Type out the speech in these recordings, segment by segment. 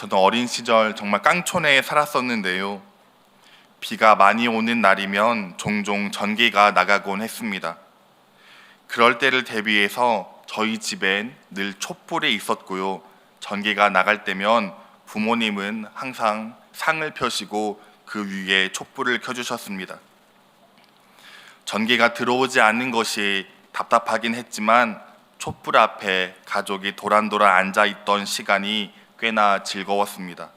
저도 어린 시절 정말 깡촌에 살았었는데요. 비가 많이 오는 날이면 종종 전기가 나가곤 했습니다. 그럴 때를 대비해서 저희 집엔 늘 촛불이 있었고요. 전기가 나갈 때면 부모님은 항상 상을 펴시고 그 위에 촛불을 켜주셨습니다. 전기가 들어오지 않는 것이 답답하긴 했지만 촛불 앞에 가족이 도란도란 앉아 있던 시간이 꽤나 즐거웠습니다.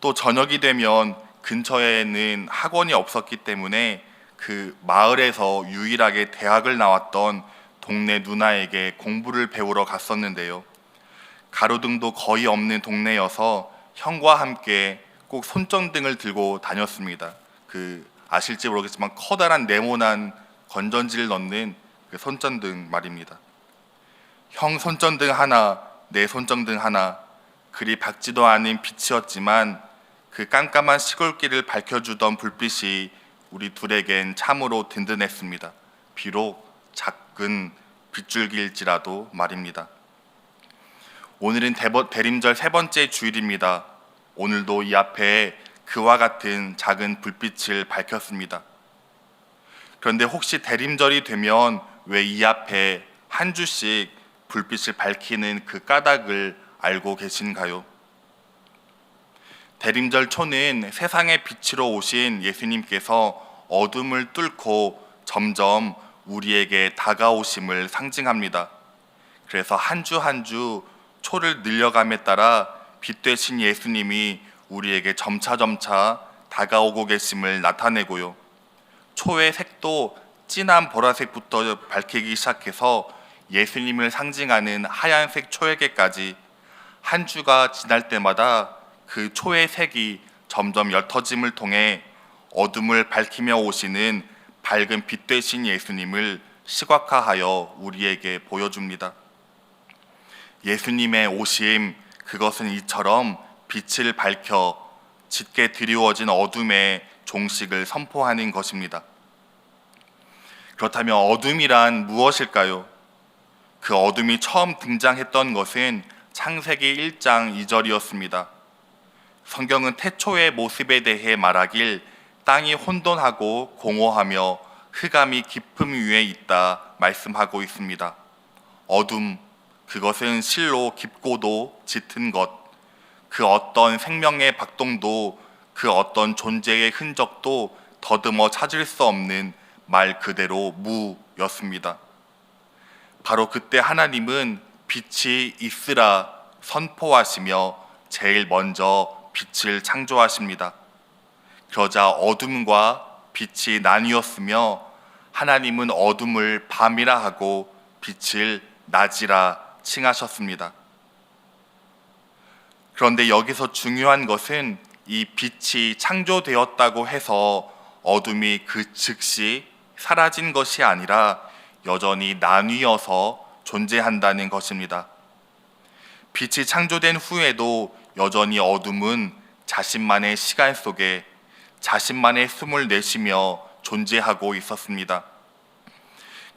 또 저녁이 되면 근처에는 학원이 없었기 때문에 그 마을에서 유일하게 대학을 나왔던 동네 누나에게 공부를 배우러 갔었는데요. 가로등도 거의 없는 동네여서 형과 함께 꼭 손전등을 들고 다녔습니다. 그 아실지 모르겠지만 커다란 네모난 건전지를 넣는 그 손전등 말입니다. 형 손전등 하나, 내 손전등 하나, 그리 밝지도 않은 빛이었지만 그 깜깜한 시골길을 밝혀주던 불빛이 우리 둘에겐 참으로 든든했습니다. 비록 작은 빗줄기일지라도 말입니다. 오늘은 대버- 대림절 세 번째 주일입니다. 오늘도 이 앞에 그와 같은 작은 불빛을 밝혔습니다. 그런데 혹시 대림절이 되면 왜 이 앞에 한 주씩 불빛을 밝히는 그 까닭을 알고 계신가요? 대림절 초는 세상의 빛으로 오신 예수님께서 어둠을 뚫고 점점 우리에게 다가오심을 상징합니다. 그래서 한 주 한 주 초를 늘려감에 따라 빛 되신 예수님이 우리에게 점차 점차 다가오고 계심을 나타내고요. 초의 색도 진한 보라색부터 밝히기 시작해서 예수님을 상징하는 하얀색 초에게까지 한 주가 지날 때마다 그 초의 색이 점점 옅어짐을 통해 어둠을 밝히며 오시는 밝은 빛 되신 예수님을 시각화하여 우리에게 보여줍니다. 예수님의 오심 그것은 이처럼 빛을 밝혀 짙게 드리워진 어둠의 종식을 선포하는 것입니다. 그렇다면 어둠이란 무엇일까요? 그 어둠이 처음 등장했던 것은 창세기 1장 2절이었습니다. 성경은 태초의 모습에 대해 말하길 땅이 혼돈하고 공허하며 흑암이 깊음 위에 있다 말씀하고 있습니다. 어둠 그것은 실로 깊고도 짙은 것, 그 어떤 생명의 박동도 그 어떤 존재의 흔적도 더듬어 찾을 수 없는 말 그대로 무였습니다. 바로 그때 하나님은 빛이 있으라 선포하시며 제일 먼저 빛을 창조하십니다. 그러자 어둠과 빛이 나뉘었으며 하나님은 어둠을 밤이라 하고 빛을 낮이라 칭하셨습니다. 그런데 여기서 중요한 것은 이 빛이 창조되었다고 해서 어둠이 그 즉시 사라진 것이 아니라 여전히 나뉘어서 존재한다는 것입니다. 빛이 창조된 후에도 여전히 어둠은 자신만의 시간 속에 자신만의 숨을 내쉬며 존재하고 있었습니다.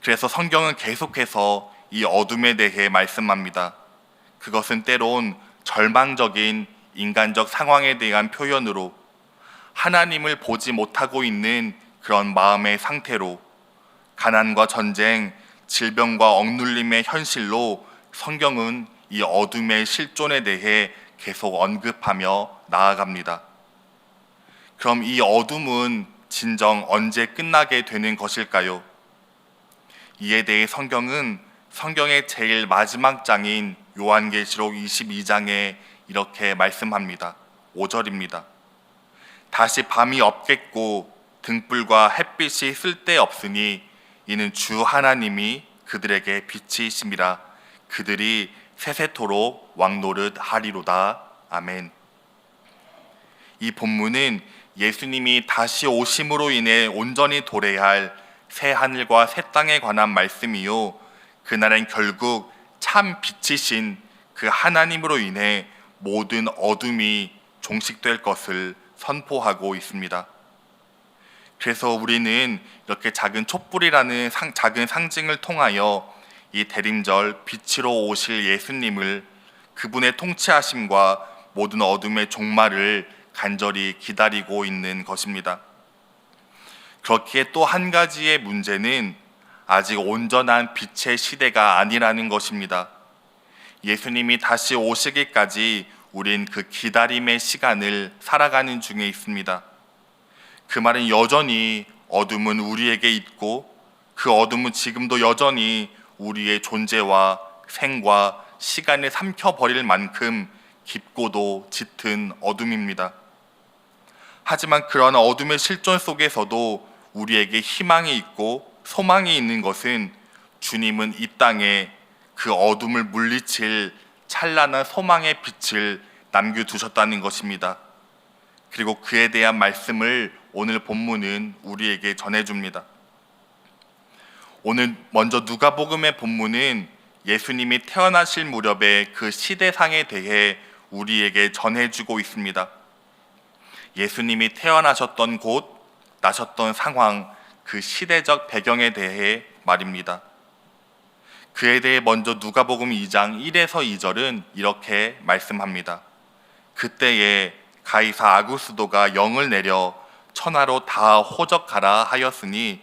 그래서 성경은 계속해서 이 어둠에 대해 말씀합니다. 그것은 때론 절망적인 인간적 상황에 대한 표현으로 하나님을 보지 못하고 있는 그런 마음의 상태로 가난과 전쟁, 질병과 억눌림의 현실로 성경은 이 어둠의 실존에 대해 계속 언급하며 나아갑니다. 그럼 이 어둠은 진정 언제 끝나게 되는 것일까요? 이에 대해 성경은 성경의 제일 마지막 장인 요한계시록 22장에 이렇게 말씀합니다. 5절입니다. 다시 밤이 없겠고 등불과 햇빛이 쓸데없으니 이는 주 하나님이 그들에게 빛이심이라 그들이 세세토록 왕노릇 하리로다. 아멘. 이 본문은 예수님이 다시 오심으로 인해 온전히 도래할 새 하늘과 새 땅에 관한 말씀이요. 그날엔 결국 참 빛이신 그 하나님으로 인해 모든 어둠이 종식될 것을 선포하고 있습니다. 그래서 우리는 이렇게 작은 촛불이라는 상, 작은 상징을 통하여 이 대림절 빛으로 오실 예수님을 그분의 통치하심과 모든 어둠의 종말을 간절히 기다리고 있는 것입니다. 그렇기에 또 한 가지의 문제는 아직 온전한 빛의 시대가 아니라는 것입니다. 예수님이 다시 오시기까지 우린 그 기다림의 시간을 살아가는 중에 있습니다. 그 말은 여전히 어둠은 우리에게 있고 그 어둠은 지금도 여전히 우리의 존재와 생과 시간을 삼켜버릴 만큼 깊고도 짙은 어둠입니다. 하지만 그러한 어둠의 실존 속에서도 우리에게 희망이 있고 소망이 있는 것은 주님은 이 땅에 그 어둠을 물리칠 찬란한 소망의 빛을 남겨두셨다는 것입니다. 그리고 그에 대한 말씀을 오늘 본문은 우리에게 전해줍니다. 오늘 먼저 누가복음의 본문은 예수님이 태어나실 무렵의 그 시대상에 대해 우리에게 전해주고 있습니다. 예수님이 태어나셨던 곳, 나셨던 상황, 그 시대적 배경에 대해 말입니다. 그에 대해 먼저 누가복음 2장 1에서 2절은 이렇게 말씀합니다. 그때에 가이사 아구스도가 영을 내려 천하로 다 호적하라 하였으니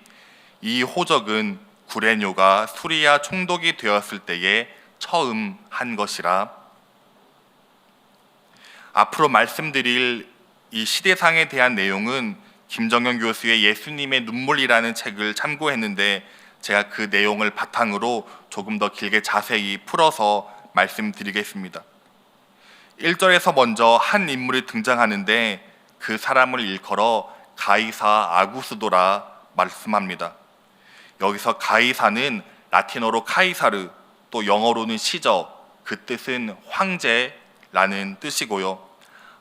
이 호적은 구레뇨가 수리아 총독이 되었을 때에 처음 한 것이라. 앞으로 말씀드릴 이 시대상에 대한 내용은 김정현 교수의 예수님의 눈물이라는 책을 참고했는데 제가 그 내용을 바탕으로 조금 더 길게 자세히 풀어서 말씀드리겠습니다. 1절에서 먼저 한 인물이 등장하는데 그 사람을 일컬어 가이사 아구스도라 말씀합니다. 여기서 가이사는 라틴어로 카이사르 또 영어로는 시저 그 뜻은 황제라는 뜻이고요.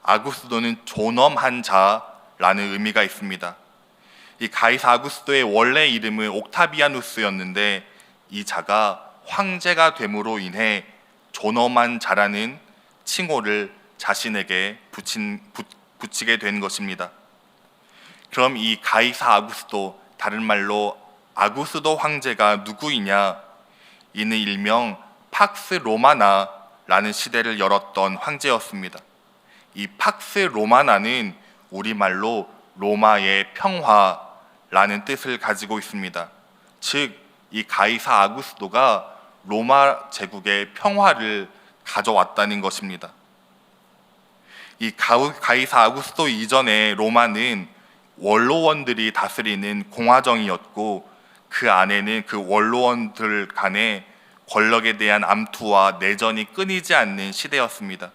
아구스도는 존엄한 자라는 의미가 있습니다. 이 가이사 아구스도의 원래 이름은 옥타비아누스였는데 이 자가 황제가 됨으로 인해 존엄한 자라는 칭호를 자신에게 붙인, 붙, 붙이게 된 것입니다. 그럼 이 가이사 아구스도 다른 말로 아구스도 황제가 누구이냐? 이는 일명 팍스 로마나라는 시대를 열었던 황제였습니다. 이 팍스 로마나는 우리말로 로마의 평화라는 뜻을 가지고 있습니다. 즉, 이 가이사 아구스도가 로마 제국의 평화를 가져왔다는 것입니다. 이 가이사 아구스도 이전에 로마는 원로원들이 다스리는 공화정이었고 그 안에는 그 원로원들 간의 권력에 대한 암투와 내전이 끊이지 않는 시대였습니다.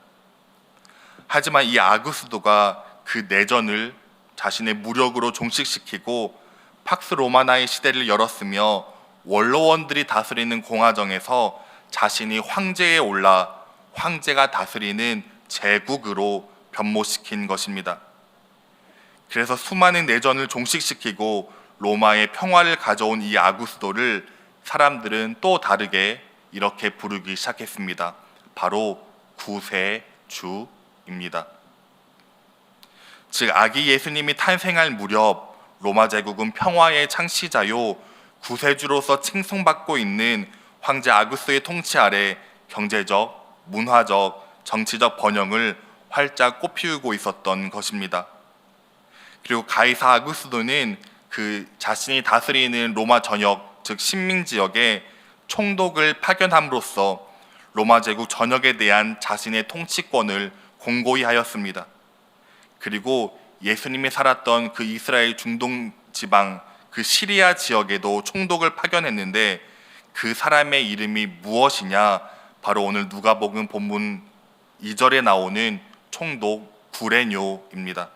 하지만 이 아구스도가 그 내전을 자신의 무력으로 종식시키고 팍스 로마나의 시대를 열었으며 원로원들이 다스리는 공화정에서 자신이 황제에 올라 황제가 다스리는 제국으로 변모시킨 것입니다. 그래서 수많은 내전을 종식시키고 로마의 평화를 가져온 이 아구스도를 사람들은 또 다르게 이렇게 부르기 시작했습니다. 바로 구세 주입니다. 즉 아기 예수님이 탄생할 무렵 로마 제국은 평화의 창시자요 구세주로서 칭송받고 있는 황제 아구스의 통치 아래 경제적, 문화적, 정치적 번영을 활짝 꽃피우고 있었던 것입니다. 그리고 가이사 아구스도는 그 자신이 다스리는 로마 전역 즉 식민 지역에 총독을 파견함으로써 로마 제국 전역에 대한 자신의 통치권을 공고히 하였습니다. 그리고 예수님이 살았던 그 이스라엘 중동 지방 그 시리아 지역에도 총독을 파견했는데 그 사람의 이름이 무엇이냐? 바로 오늘 누가복음 본문 2절에 나오는 총독 구레뇨입니다.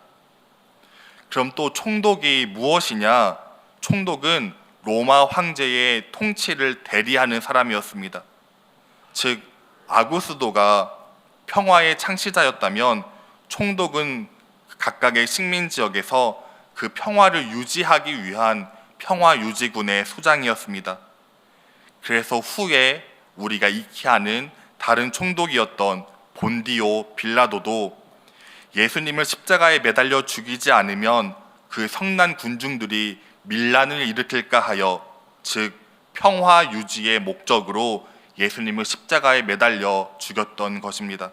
그럼 또 총독이 무엇이냐? 총독은 로마 황제의 통치를 대리하는 사람이었습니다. 즉 아구스도가 평화의 창시자였다면 총독은 각각의 식민 지역에서 그 평화를 유지하기 위한 평화 유지군의 수장이었습니다. 그래서 후에 우리가 익히 아는 다른 총독이었던 본디오 빌라도도 예수님을 십자가에 매달려 죽이지 않으면 그 성난 군중들이 밀란을 일으킬까 하여 즉 평화 유지의 목적으로 예수님을 십자가에 매달려 죽였던 것입니다.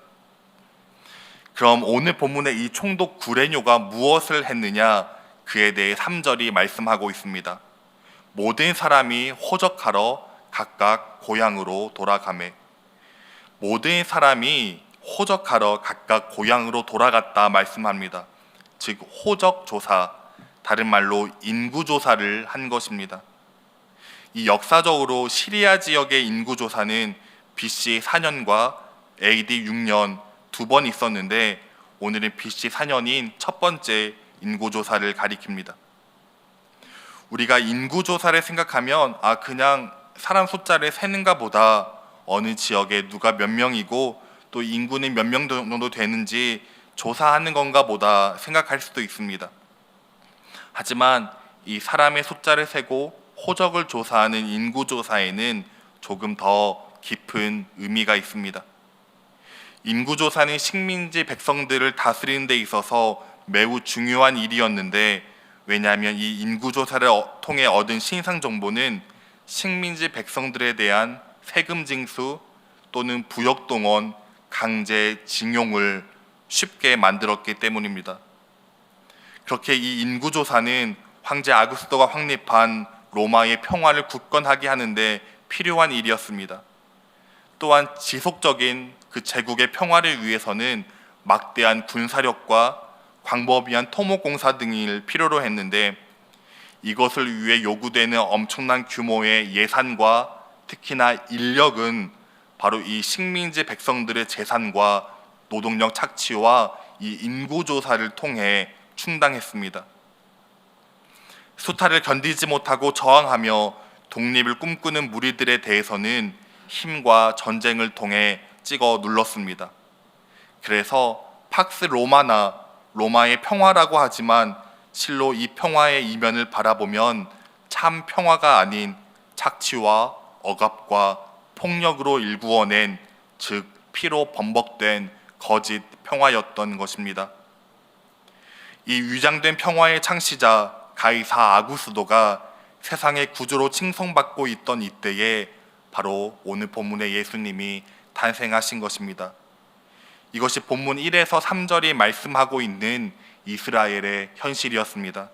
그럼 오늘 본문의 이 총독 구레뇨가 무엇을 했느냐 그에 대해 3절이 말씀하고 있습니다. 모든 사람이 호적하러 각각 고향으로 돌아가매 모든 사람이 호적하러 각각 고향으로 돌아갔다 말씀합니다. 즉 호적 조사 다른 말로 인구 조사를 한 것입니다. 이 역사적으로 시리아 지역의 인구 조사는 BC 4년과 AD 6년 두 번 있었는데 오늘은 BC 4년인 첫 번째 인구 조사를 가리킵니다. 우리가 인구 조사를 생각하면 아 그냥 사람 숫자를 세는가 보다 어느 지역에 누가 몇 명이고 또 인구는 몇 명 정도 되는지 조사하는 건가 보다 생각할 수도 있습니다. 하지만 이 사람의 숫자를 세고 호적을 조사하는 인구 조사에는 조금 더 깊은 의미가 있습니다. 인구 조사는 식민지 백성들을 다스리는 데 있어서 매우 중요한 일이었는데 왜냐하면 이 인구 조사를 어- 통해 얻은 신상 정보는 식민지 백성들에 대한 세금 징수 또는 부역 동원, 강제 징용을 쉽게 만들었기 때문입니다. 그렇게 이 인구 조사는 황제 아구스토가 확립한 로마의 평화를 굳건하게 하는데 필요한 일이었습니다. 또한 지속적인 그 제국의 평화를 위해서는 막대한 군사력과 광범위한 토목공사 등을 필요로 했는데 이것을 위해 요구되는 엄청난 규모의 예산과 특히나 인력은 바로 이 식민지 백성들의 재산과 노동력 착취와 이 인구 조사를 통해 충당했습니다. 수탈을 견디지 못하고 저항하며 독립을 꿈꾸는 무리들에 대해서는 힘과 전쟁을 통해 찍어 눌렀습니다. 그래서 팍스 로마나 로마의 평화라고 하지만 실로 이 평화의 이면을 바라보면 참 평화가 아닌 착취와 억압과 폭력으로 일구어낸 즉 피로 범벅된 거짓 평화였던 것입니다. 이 위장된 평화의 창시자 가이사 아구스도가 세상의 구주로 칭송받고 있던 이때에 바로 오늘 본문의 예수님이 탄생하신 것입니다. 이것이 본문 1에서 3절이 말씀하고 있는 이스라엘의 현실이었습니다.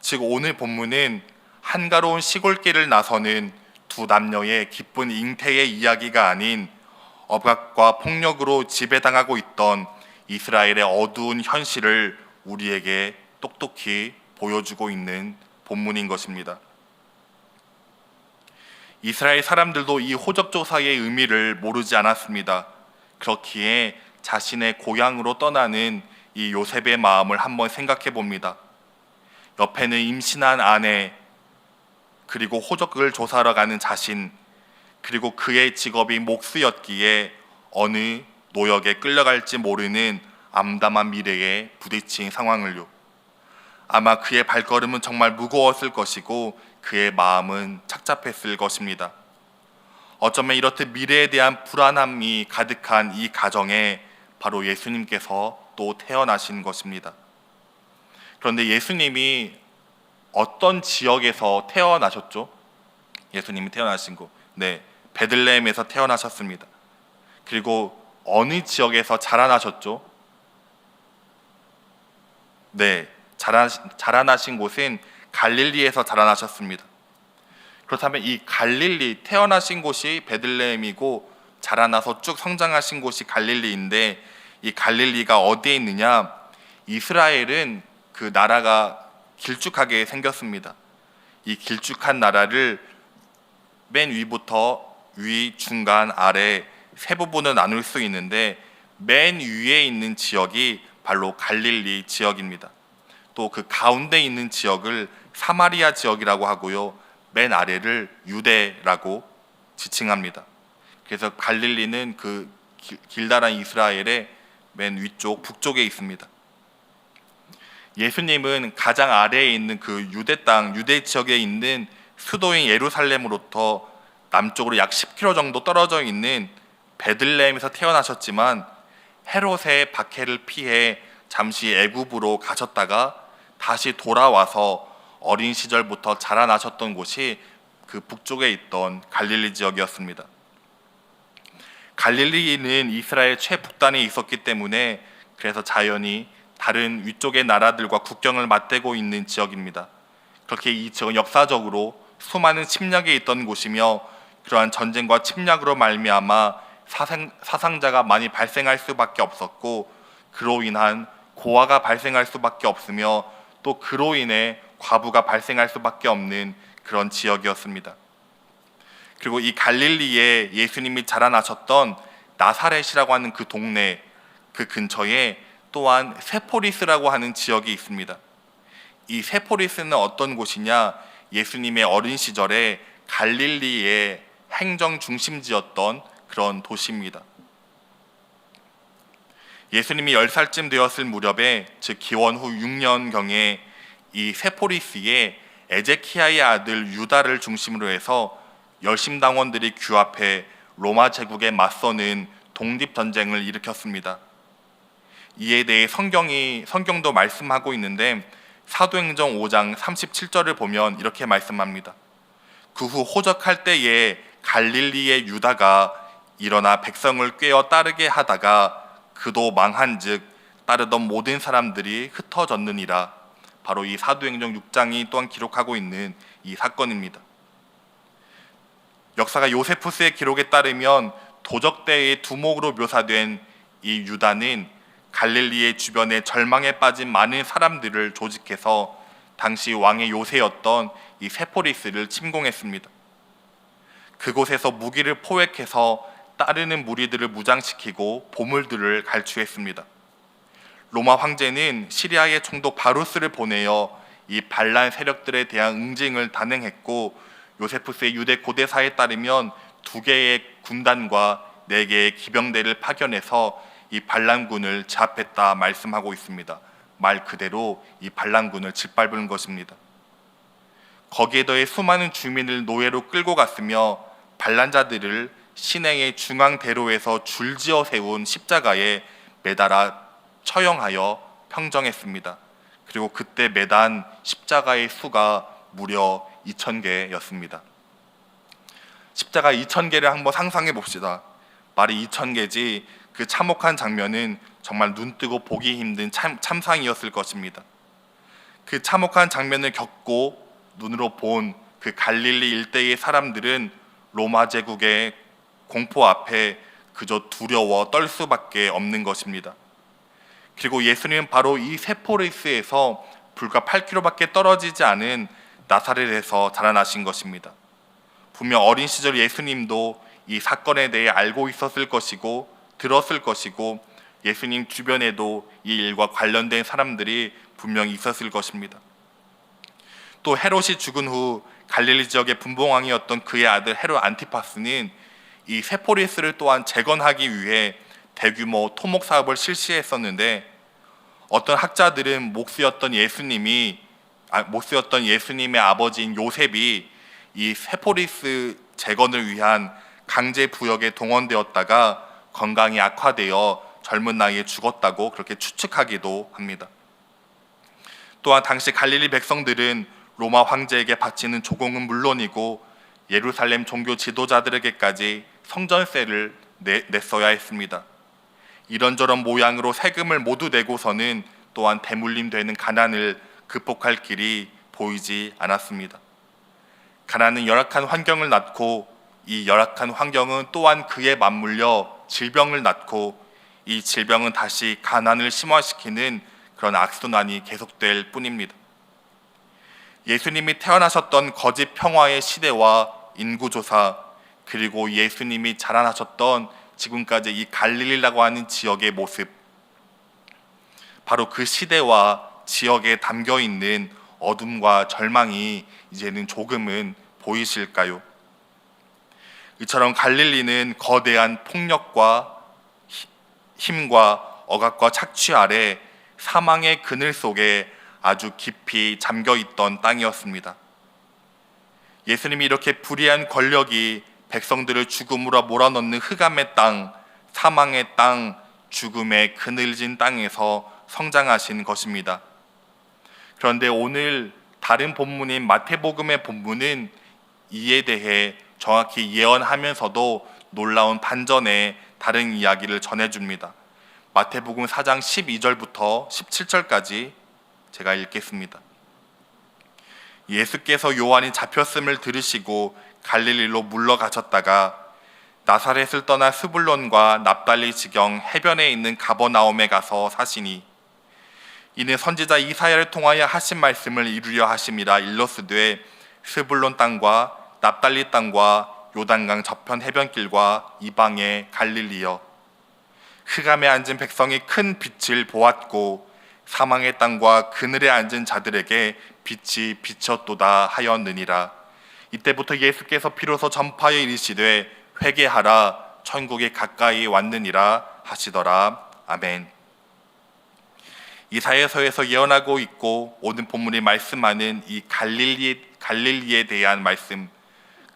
즉 오늘 본문은 한가로운 시골길을 나서는 두 남녀의 기쁜 잉태의 이야기가 아닌 억압과 폭력으로 지배당하고 있던 이스라엘의 어두운 현실을 우리에게 똑똑히 보여주고 있는 본문인 것입니다. 이스라엘 사람들도 이 호적 조사의 의미를 모르지 않았습니다. 그렇기에 자신의 고향으로 떠나는 이 요셉의 마음을 한번 생각해 봅니다. 옆에는 임신한 아내, 그리고 호적을 조사하러 가는 자신, 그리고 그의 직업이 목수였기에 어느 노역에 끌려갈지 모르는 암담한 미래에 부딪힌 상황을요. 아마 그의 발걸음은 정말 무거웠을 것이고 그의 마음은 착잡했을 것입니다. 어쩌면 이렇듯 미래에 대한 불안함이 가득한 이 가정에 바로 예수님께서 또 태어나신 것입니다. 그런데 예수님이 어떤 지역에서 태어나셨죠? 예수님이 태어나신 곳. 네. 베들레헴에서 태어나셨습니다. 그리고 어느 지역에서 자라나셨죠? 네. 자라, 자라나신 곳은 갈릴리에서 자라나셨습니다. 그렇다면 이 갈릴리 태어나신 곳이 베들레헴이고 자라나서 쭉 성장하신 곳이 갈릴리인데 이 갈릴리가 어디에 있느냐? 이스라엘은 그 나라가 길쭉하게 생겼습니다. 이 길쭉한 나라를 맨 위부터 위, 중간, 아래 세 부분을 나눌 수 있는데 맨 위에 있는 지역이 바로 갈릴리 지역입니다. 또 그 가운데 있는 지역을 사마리아 지역이라고 하고요. 맨 아래를 유대라고 지칭합니다. 그래서 갈릴리는 그 길- 길다란 이스라엘의 맨 위쪽 북쪽에 있습니다. 예수님은 가장 아래에 있는 그 유대 땅, 유대 지역에 있는 수도인 예루살렘으로부터 남쪽으로 약 10km 정도 떨어져 있는 베들레헴에서 태어나셨지만 헤롯의 박해를 피해 잠시 애굽으로 가셨다가 다시 돌아와서 어린 시절부터 자라나셨던 곳이 그 북쪽에 있던 갈릴리 지역이었습니다. 갈릴리는 이스라엘 최북단에 있었기 때문에 그래서 자연히 다른 위쪽의 나라들과 국경을 맞대고 있는 지역입니다. 그렇게 이 지역은 역사적으로 수많은 침략에 있던 곳이며 그러한 전쟁과 침략으로 말미암아 사상, 사상자가 많이 발생할 수밖에 없었고 그로 인한 고아가 발생할 수밖에 없으며 또 그로 인해 과부가 발생할 수밖에 없는 그런 지역이었습니다. 그리고 이 갈릴리에 예수님이 자라나셨던 나사렛이라고 하는 그 동네 그 근처에 또한 세포리스라고 하는 지역이 있습니다. 이 세포리스는 어떤 곳이냐? 예수님의 어린 시절에 갈릴리의 행정 중심지였던 그런 도시입니다. 예수님이 10살쯤 되었을 무렵에 즉 기원 후 6년경에 이 세포리스에 에제키야의 아들 유다를 중심으로 해서 열심당원들이 규합해 로마 제국에 맞서는 독립 전쟁을 일으켰습니다. 이에 대해 성경이 성경도 말씀하고 있는데 사도행전 5장 37절을 보면 이렇게 말씀합니다. 그 후 호적할 때에 갈릴리의 유다가 일어나 백성을 꿰어 따르게 하다가 그도 망한즉 따르던 모든 사람들이 흩어졌느니라. 바로 이 사도행전 6장이 또한 기록하고 있는 이 사건입니다. 역사가 요세푸스의 기록에 따르면 도적대의 두목으로 묘사된 이 유다는 갈릴리의 주변에 절망에 빠진 많은 사람들을 조직해서 당시 왕의 요새였던 이 세포리스를 침공했습니다. 그곳에서 무기를 포획해서 따르는 무리들을 무장시키고 보물들을 갈취했습니다. 로마 황제는 시리아의 총독 바루스를 보내어 이 반란 세력들에 대한 응징을 단행했고 요세푸스의 유대 고대사에 따르면 두 개의 군단과 네 개의 기병대를 파견해서 이 반란군을 제압했다 말씀하고 있습니다. 말 그대로 이 반란군을 짓밟은 것입니다. 거기에 더해 수많은 주민을 노예로 끌고 갔으며 반란자들을 시내의 중앙대로에서 줄지어 세운 십자가에 매달아 처형하여 평정했습니다. 그리고 그때 매단 십자가의 수가 무려 2천 개였습니다. 십자가 2천 개를 한번 상상해 봅시다. 말이 2천 개지 그 참혹한 장면은 정말 눈뜨고 보기 힘든 참, 참상이었을 것입니다. 그 참혹한 장면을 겪고 눈으로 본 그 갈릴리 일대의 사람들은 로마 제국의 공포 앞에 그저 두려워 떨 수밖에 없는 것입니다. 그리고 예수님은 바로 이 세포리스에서 불과 8km밖에 떨어지지 않은 나사렛에서 자라나신 것입니다. 분명 어린 시절 예수님도 이 사건에 대해 알고 있었을 것이고 들었을 것이고 예수님 주변에도 이 일과 관련된 사람들이 분명히 있었을 것입니다. 또 헤롯이 죽은 후 갈릴리 지역의 분봉왕이었던 그의 아들 헤롯 안티파스는 이 세포리스를 또한 재건하기 위해 대규모 토목 사업을 실시했었는데 어떤 학자들은 목수였던 예수님이 아, 목수였던 예수님의 아버지인 요셉이 이 세포리스 재건을 위한 강제 부역에 동원되었다가 건강이 악화되어 젊은 나이에 죽었다고 그렇게 추측하기도 합니다. 또한 당시 갈릴리 백성들은 로마 황제에게 바치는 조공은 물론이고 예루살렘 종교 지도자들에게까지 성전세를 내, 냈어야 했습니다. 이런저런 모양으로 세금을 모두 내고서는 또한 대물림되는 가난을 극복할 길이 보이지 않았습니다. 가난은 열악한 환경을 낳고 이 열악한 환경은 또한 그에 맞물려 질병을 낳고 이 질병은 다시 가난을 심화시키는 그런 악순환이 계속될 뿐입니다. 예수님이 태어나셨던 거짓 평화의 시대와 인구조사 그리고 예수님이 자라나셨던 지금까지 이 갈릴리라고 하는 지역의 모습 바로 그 시대와 지역에 담겨 있는 어둠과 절망이 이제는 조금은 보이실까요? 이처럼 갈릴리는 거대한 폭력과 힘과 억압과 착취 아래 사망의 그늘 속에 아주 깊이 잠겨 있던 땅이었습니다. 예수님이 이렇게 불의한 권력이 백성들을 죽음으로 몰아넣는 흑암의 땅, 사망의 땅, 죽음의 그늘진 땅에서 성장하신 것입니다. 그런데 오늘 다른 본문인 마태복음의 본문은 이에 대해 정확히 예언하면서도 놀라운 반전의 다른 이야기를 전해줍니다. 마태복음 4장 12절부터 17절까지 제가 읽겠습니다. 예수께서 요한이 잡혔음을 들으시고 갈릴리로 물러가셨다가 나사렛을 떠나 스불론과 납달리 지경 해변에 있는 가버나움에 가서 사시니 이는 선지자 이사야를 통하여 하신 말씀을 이루려 하심이라 일러스되 스불론 땅과 납달리 땅과 요단강 저편 해변길과 이방의 갈릴리여. 흑암에 앉은 백성이 큰 빛을 보았고 사망의 땅과 그늘에 앉은 자들에게 빛이 비쳤도다 하였느니라. 이때부터 예수께서 비로소 전파에 이르시되 회개하라 천국이 가까이 왔느니라 하시더라. 아멘. 이사야서에서 예언하고 있고 오늘 본문이 말씀하는 이 갈릴리 갈릴리에 대한 말씀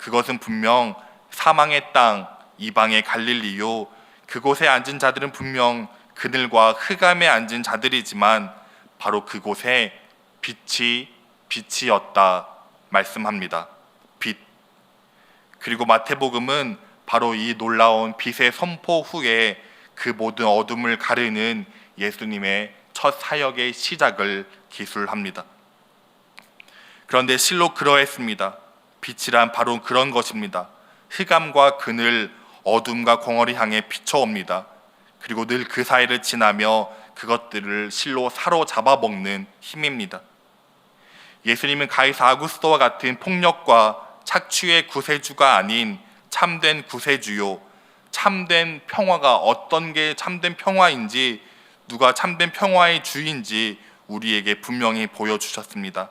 그것은 분명 사망의 땅 이방의 갈릴리요 그곳에 앉은 자들은 분명 그늘과 흑암에 앉은 자들이지만 바로 그곳에 빛이 빛이었다 말씀합니다. 빛. 그리고 마태복음은 바로 이 놀라운 빛의 선포 후에 그 모든 어둠을 가르는 예수님의 첫 사역의 시작을 기술합니다. 그런데 실로 그러했습니다. 빛이란 바로 그런 것입니다. 흑암과 그늘, 어둠과 공허를 향해 비춰옵니다. 그리고 늘 그 사이를 지나며 그것들을 실로 사로잡아 먹는 힘입니다. 예수님은 가이사 아구스토와 같은 폭력과 착취의 구세주가 아닌 참된 구세주요, 참된 평화가 어떤 게 참된 평화인지, 누가 참된 평화의 주인지 우리에게 분명히 보여주셨습니다.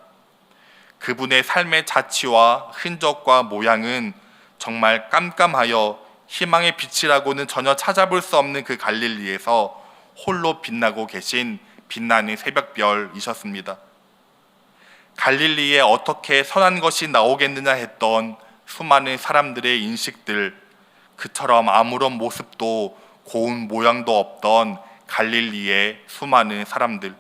그분의 삶의 자취와 흔적과 모양은 정말 깜깜하여 희망의 빛이라고는 전혀 찾아볼 수 없는 그 갈릴리에서 홀로 빛나고 계신 빛나는 새벽별이셨습니다. 갈릴리에 어떻게 선한 것이 나오겠느냐 했던 수많은 사람들의 인식들, 그처럼 아무런 모습도 고운 모양도 없던 갈릴리의 수많은 사람들.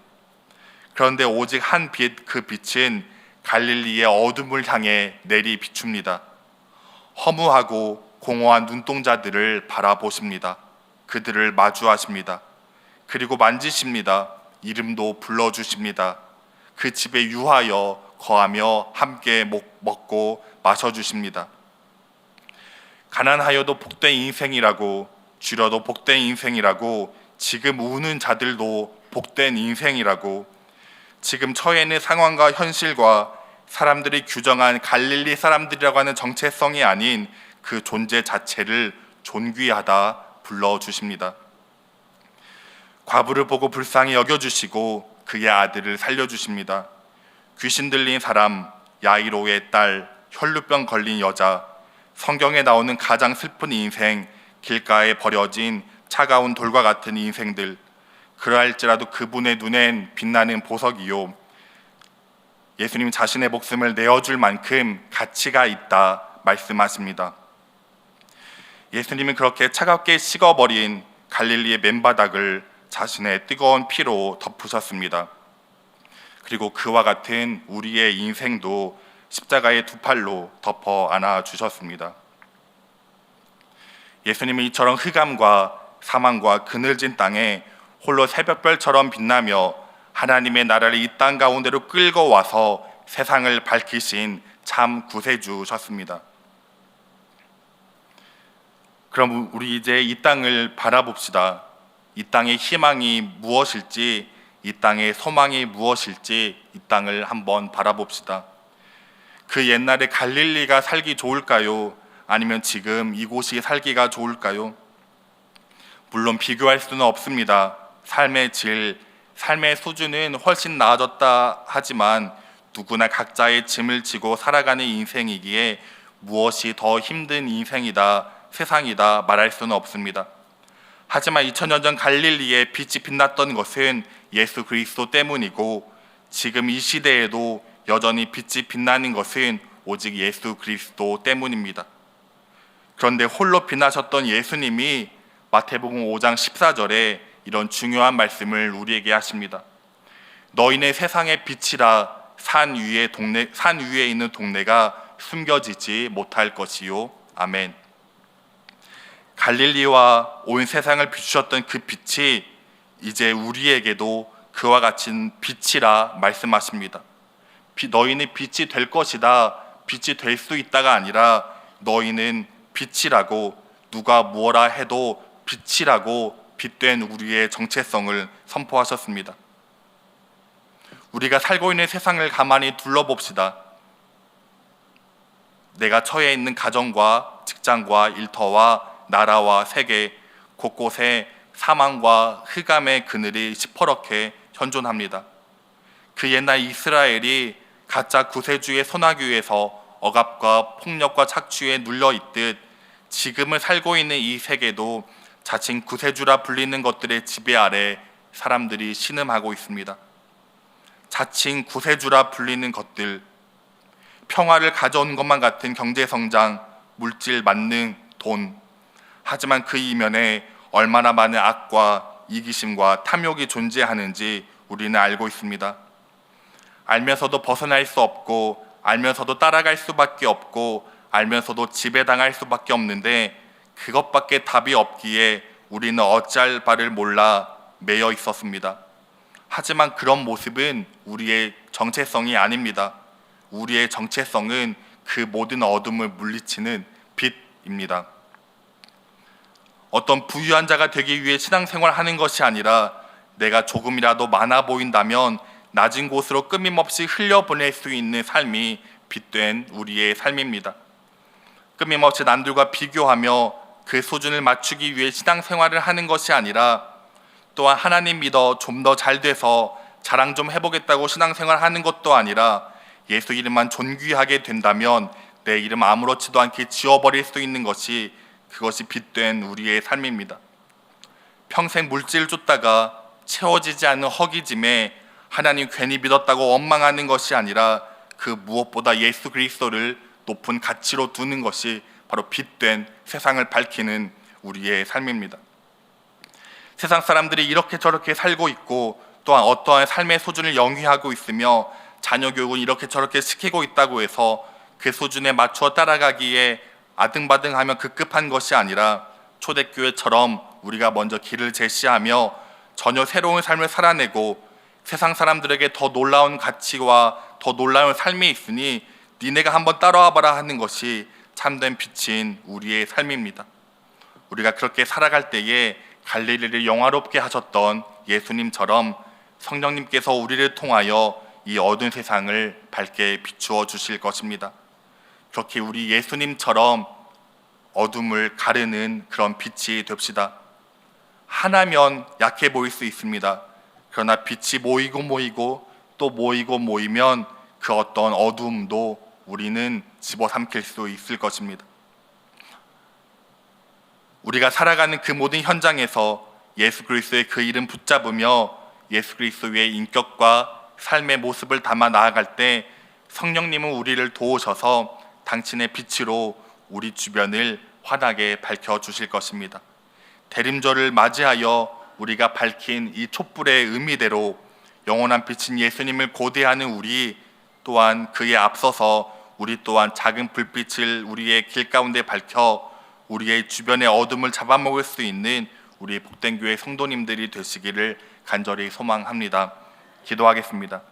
그런데 오직 한 빛, 그 빛은 갈릴리의 어둠을 향해 내리 비춥니다. 허무하고 공허한 눈동자들을 바라보십니다. 그들을 마주하십니다. 그리고 만지십니다. 이름도 불러주십니다. 그 집에 유하여 거하며 함께 먹고 마셔주십니다. 가난하여도 복된 인생이라고 줄여도 복된 인생이라고 지금 우는 자들도 복된 인생이라고 지금 처해 있는 상황과 현실과 사람들이 규정한 갈릴리 사람들이라고 하는 정체성이 아닌 그 존재 자체를 존귀하다 불러 주십니다. 과부를 보고 불쌍히 여겨 주시고 그의 아들을 살려 주십니다. 귀신 들린 사람, 야이로의 딸, 혈루병 걸린 여자, 성경에 나오는 가장 슬픈 인생, 길가에 버려진 차가운 돌과 같은 인생들, 그러할지라도 그분의 눈엔 빛나는 보석이요. 예수님 자신의 목숨을 내어줄 만큼 가치가 있다 말씀하십니다. 예수님은 그렇게 차갑게 식어버린 갈릴리의 맨바닥을 자신의 뜨거운 피로 덮으셨습니다. 그리고 그와 같은 우리의 인생도 십자가의 두 팔로 덮어 안아 주셨습니다. 예수님은 이처럼 흑암과 사망과 그늘진 땅에 홀로 새벽별처럼 빛나며 하나님의 나라를 이 땅 가운데로 끌고 와서 세상을 밝히신 참 구세주셨습니다. 그럼 우리 이제 이 땅을 바라봅시다. 이 땅의 희망이 무엇일지, 이 땅의 소망이 무엇일지 이 땅을 한번 바라봅시다. 그 옛날에 갈릴리가 살기 좋을까요? 아니면 지금 이곳이 살기가 좋을까요? 물론 비교할 수는 없습니다. 삶의 질, 삶의 수준은 훨씬 나아졌다 하지만 누구나 각자의 짐을 지고 살아가는 인생이기에 무엇이 더 힘든 인생이다, 세상이다 말할 수는 없습니다. 하지만 2000년 전 갈릴리에 빛이 빛났던 것은 예수 그리스도 때문이고 지금 이 시대에도 여전히 빛이 빛나는 것은 오직 예수 그리스도 때문입니다. 그런데 홀로 빛나셨던 예수님이 마태복음 5장 14절에 이런 중요한 말씀을 우리에게 하십니다. 너희네 세상의 빛이라 산 위에 동네 산 위에 있는 동네가 숨겨지지 못할 것이요. 아멘. 갈릴리와 온 세상을 비추셨던 그 빛이 이제 우리에게도 그와 같은 빛이라 말씀하십니다. 비- 너희는 빛이 될 것이다. 빛이 될 수 있다가 아니라 너희는 빛이라고 누가 무엇라 해도 빛이라고 빛된 우리의 정체성을 선포하셨습니다. 우리가 살고 있는 세상을 가만히 둘러봅시다. 내가 처해 있는 가정과 직장과 일터와 나라와 세계 곳곳에 사망과 흑암의 그늘이 시퍼렇게 현존합니다. 그 옛날 이스라엘이 가짜 구세주의 손아귀 위에서 억압과 폭력과 착취에 눌려 있듯 지금을 살고 있는 이 세계도 자칭 구세주라 불리는 것들의 지배 아래 사람들이 신음하고 있습니다. 자칭 구세주라 불리는 것들, 평화를 가져온 것만 같은 경제 성장, 물질 만능, 돈. 하지만 그 이면에 얼마나 많은 악과 이기심과 탐욕이 존재하는지 우리는 알고 있습니다. 알면서도 벗어날 수 없고 알면서도 따라갈 수밖에 없고 알면서도 지배당할 수밖에 없는데 그것밖에 답이 없기에 우리는 어찌할 바를 몰라 매여 있었습니다. 하지만 그런 모습은 우리의 정체성이 아닙니다. 우리의 정체성은 그 모든 어둠을 물리치는 빛입니다. 어떤 부유한 자가 되기 위해 신앙생활 하는 것이 아니라 내가 조금이라도 많아 보인다면 낮은 곳으로 끊임없이 흘려보낼 수 있는 삶이 빛된 우리의 삶입니다. 끊임없이 남들과 비교하며 그 수준을 맞추기 위해 신앙 생활을 하는 것이 아니라 또한 하나님 믿어 좀 더 잘 돼서 자랑 좀 해보겠다고 신앙 생활 하는 것도 아니라 예수 이름만 존귀하게 된다면 내 이름 아무렇지도 않게 지워버릴 수 있는 것이 그것이 빛된 우리의 삶입니다. 평생 물질 쫓다가 채워지지 않는 허기짐에 하나님 괜히 믿었다고 원망하는 것이 아니라 그 무엇보다 예수 그리스도를 높은 가치로 두는 것이 바로 빛된 세상을 밝히는 우리의 삶입니다. 세상 사람들이 이렇게 저렇게 살고 있고 또한 어떠한 삶의 수준을 영위하고 있으며 자녀 교육은 이렇게 저렇게 시키고 있다고 해서 그 수준에 맞추어 따라가기에 아등바등하며 급급한 것이 아니라 초대교회처럼 우리가 먼저 길을 제시하며 전혀 새로운 삶을 살아내고 세상 사람들에게 더 놀라운 가치와 더 놀라운 삶이 있으니 니네가 한번 따라와 봐라 하는 것이 참된 빛인 우리의 삶입니다. 우리가 그렇게 살아갈 때에 갈릴리를 영화롭게 하셨던 예수님처럼 성령님께서 우리를 통하여 이 어두운 세상을 밝게 비추어 주실 것입니다. 그렇게 우리 예수님처럼 어둠을 가르는 그런 빛이 됩시다. 하나면 약해 보일 수 있습니다. 그러나 빛이 모이고 모이고 또 모이고 모이면 그 어떤 어둠도 우리는 집어삼킬 수 있을 것입니다. 우리가 살아가는 그 모든 현장에서 예수 그리스도의 그 이름 붙잡으며 예수 그리스도의 인격과 삶의 모습을 담아 나아갈 때 성령님은 우리를 도우셔서 당신의 빛으로 우리 주변을 환하게 밝혀 주실 것입니다. 대림절을 맞이하여 우리가 밝힌 이 촛불의 의미대로 영원한 빛인 예수님을 고대하는 우리 또한 그에 앞서서 우리 또한 작은 불빛을 우리의 길 가운데 밝혀 우리의 주변의 어둠을 잡아먹을 수 있는 우리 복된 교회 성도님들이 되시기를 간절히 소망합니다. 기도하겠습니다.